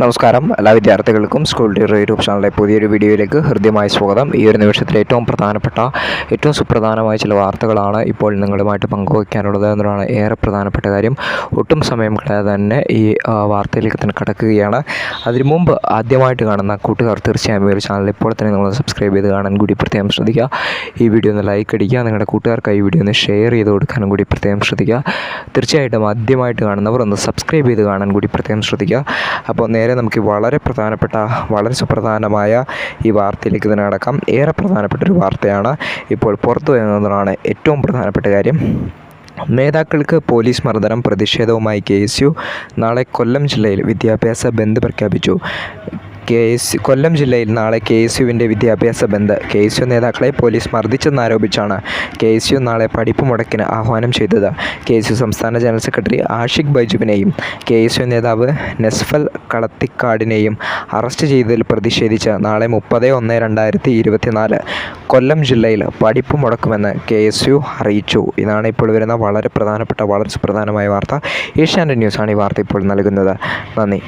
നമസ്കാരം. എല്ലാ വിദ്യാർത്ഥികൾക്കും സ്കൂൾ ടീച്ചർ യൂട്യൂബ് ചാനലിലെ പുതിയൊരു വീഡിയോയിലേക്ക് ഹൃദ്യമായ സ്വാഗതം. ഈ ഒരു നിമിഷത്തിലെ ഏറ്റവും പ്രധാനപ്പെട്ട ഏറ്റവും സുപ്രധാനമായ ചില വാർത്തകളാണ് ഇപ്പോൾ നിങ്ങളുമായിട്ട് പങ്കുവയ്ക്കാനുള്ളത് എന്നതാണ് ഏറെ പ്രധാനപ്പെട്ട കാര്യം. ഒട്ടും സമയം കളയാതെ തന്നെ ഈ വാർത്തയിലേക്ക് തന്നെ കടക്കുകയാണ്. അതിനു മുമ്പ് ആദ്യമായിട്ട് കാണുന്ന കൂട്ടുകാർ തീർച്ചയായും ഈ ഒരു ചാനൽ ഇപ്പോൾ തന്നെ നിങ്ങൾ സബ്സ്ക്രൈബ് ചെയ്ത് കാണാൻ കൂടി പ്രത്യേകം ശ്രദ്ധിക്കുക. ഈ വീഡിയോ ഒന്ന് ലൈക്ക് അടിക്കുക നിങ്ങളുടെ കൂട്ടുകാർക്ക് ഈ വീഡിയോ ഒന്ന് ഷെയർ ചെയ്ത് കൊടുക്കാനും കൂടി പ്രത്യേകം ശ്രദ്ധിക്കുക. തീർച്ചയായിട്ടും ആദ്യമായിട്ട് കാണുന്നവർ ഒന്ന് സബ്സ്ക്രൈബ് ചെയ്ത് കാണാൻ കൂടി പ്രത്യേകം ശ്രദ്ധിക്കുക. അപ്പോൾ നേരെ നമുക്ക് വളരെ പ്രധാനപ്പെട്ട വളരെ സുപ്രധാനമായ ഈ വാർത്തയിലേക്ക് തന്നെ അടക്കാം ഏറെ പ്രധാനപ്പെട്ട ഒരു വാർത്തയാണ് ഇപ്പോൾ പുറത്തു വരുന്നതാണ് ഏറ്റവും പ്രധാനപ്പെട്ട കാര്യം. നേതാക്കൾക്ക് പോലീസ് മർദ്ദനം പ്രതിഷേധവുമായി കെ എസ് യു. നാളെ കൊല്ലം ജില്ലയിൽ വിദ്യാഭ്യാസ ബന്ദ് പ്രഖ്യാപിച്ചു. കെ എസ് കൊല്ലം ജില്ലയിൽ നാളെ കെ എസ് യുവിന്റെ വിദ്യാഭ്യാസ ബന്ദ്. കെ എസ് യു നേതാക്കളെ പോലീസ് മർദ്ദിച്ചെന്നാരോപിച്ചാണ് കെ എസ് യു നാളെ പഠിപ്പ് മുടക്കിന് ആഹ്വാനം ചെയ്തത്. കെ എസ് യു സംസ്ഥാന ജനറൽ സെക്രട്ടറി ആഷിഖ് ബൈജുവിനെയും കെ എസ് യു നേതാവ് നെസ്ഫൽ കളത്തിക്കാടിനെയും അറസ്റ്റ് ചെയ്തതിൽ പ്രതിഷേധിച്ച് നാളെ മുപ്പത് ഒന്ന് രണ്ടായിരത്തി ഇരുപത്തിനാല് കൊല്ലം ജില്ലയിൽ പഠിപ്പ് മുടക്കുമെന്ന് കെ എസ് യു അറിയിച്ചു. ഇതാണ് ഇപ്പോൾ വരുന്ന വളരെ പ്രധാനപ്പെട്ട വളരെ സുപ്രധാനമായ വാർത്ത. ഏഷ്യാനെറ്റ് ന്യൂസാണ് ഈ വാർത്ത ഇപ്പോൾ നൽകുന്നത്. നന്ദി.